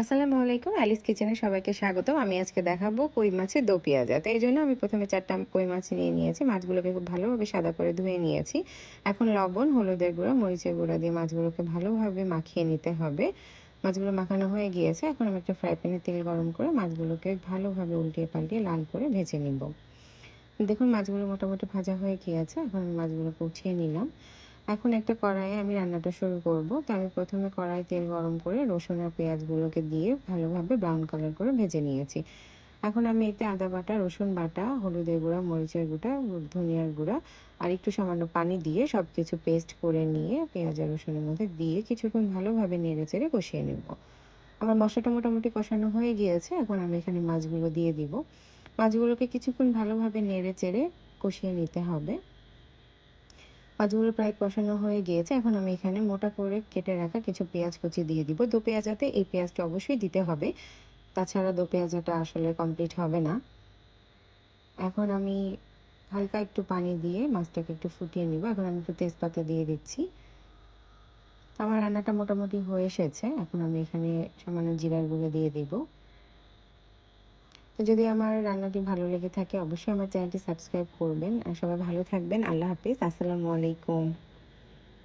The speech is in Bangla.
আসসালামু আলাইকুম অ্যালিস কিচেনে সবাইকে স্বাগত আমি আজকে দেখাবো কই মাছের দো পেঁয়াজা। তো এই জন্য আমি প্রথমে চারটা কই মাছ নিয়ে নিয়েছি। মাছগুলোকে খুব ভালোভাবে সাদা করে ধুয়ে নিয়েছি। এখন লবণ, হলুদের গুঁড়া, মরিচের গুঁড়া দিয়ে মাছগুলোকে ভালোভাবে মাখিয়ে নিতে হবে। মাছগুলো মাখানো হয়ে গিয়েছে। এখন আমি একটা ফ্রাই প্যানে তেল গরম করে মাছগুলোকে ভালোভাবে উল্টিয়ে পাল্টিয়ে লাল করে ভেজে নিব। দেখুন, মাছগুলো মোটামুটি ভাজা হয়ে গিয়েছে। এখন আমি মাছগুলোকে উঠিয়ে নিলাম। এখন একটা কড়াইয়ে আমি রান্নাটা শুরু করব। তো আমি প্রথমে কড়াই তেল গরম করে রসুন আর পেঁয়াজগুলোকে দিয়ে ভালোভাবে ব্রাউন কালার করে ভেজে নিয়েছি। এখন আমি এতে আদা বাটা, রসুন বাটা, হলুদের গুঁড়া, মরিচের গুঁড়া, ধনিয়ার গুঁড়া আর একটু সামান্য পানি দিয়ে সব কিছু পেস্ট করে নিয়ে পেঁয়াজ আর রসুনের মধ্যে দিয়ে কিছুক্ষণ ভালোভাবে নেড়ে চেড়ে কষিয়ে নেব। আমার মশলাটা মোটামুটি কষানো হয়ে গিয়েছে। এখন আমি এখানে মাছগুলো দিয়ে দিব। মাছগুলোকে কিছুক্ষণ ভালোভাবে নেড়ে চেড়ে কষিয়ে নিতে হবে। মাছগুলো প্রায় কষানো হয়ে গিয়েছে। এখন আমি এখানে মোটা করে কেটে রাখা কিছু পেঁয়াজ কুচি দিয়ে দিব। দো পেঁয়াজাতে এই পেঁয়াজটা অবশ্যই দিতে হবে। তাছাড়া দো পেঁয়াজাটা আসলে কমপ্লিট হবে না। এখন আমি হালকা একটু পানি দিয়ে মাছটাকে একটু ফুটিয়ে নিব। এখন আমি একটু তেজপাতা দিয়ে দিচ্ছি। আমার রান্নাটা মোটামুটি হয়ে এসেছে। এখন আমি এখানে সামান্য জিরার গুঁড়ো দিয়ে দেবো। যদি আমার রান্নাটি ভালো লেগে থাকে, অবশ্যই আমার চ্যানেলটি সাবস্ক্রাইব করবেন। আর সবাই ভালো থাকবেন। আল্লাহ হাফিজ। আসসালামু আলাইকুম।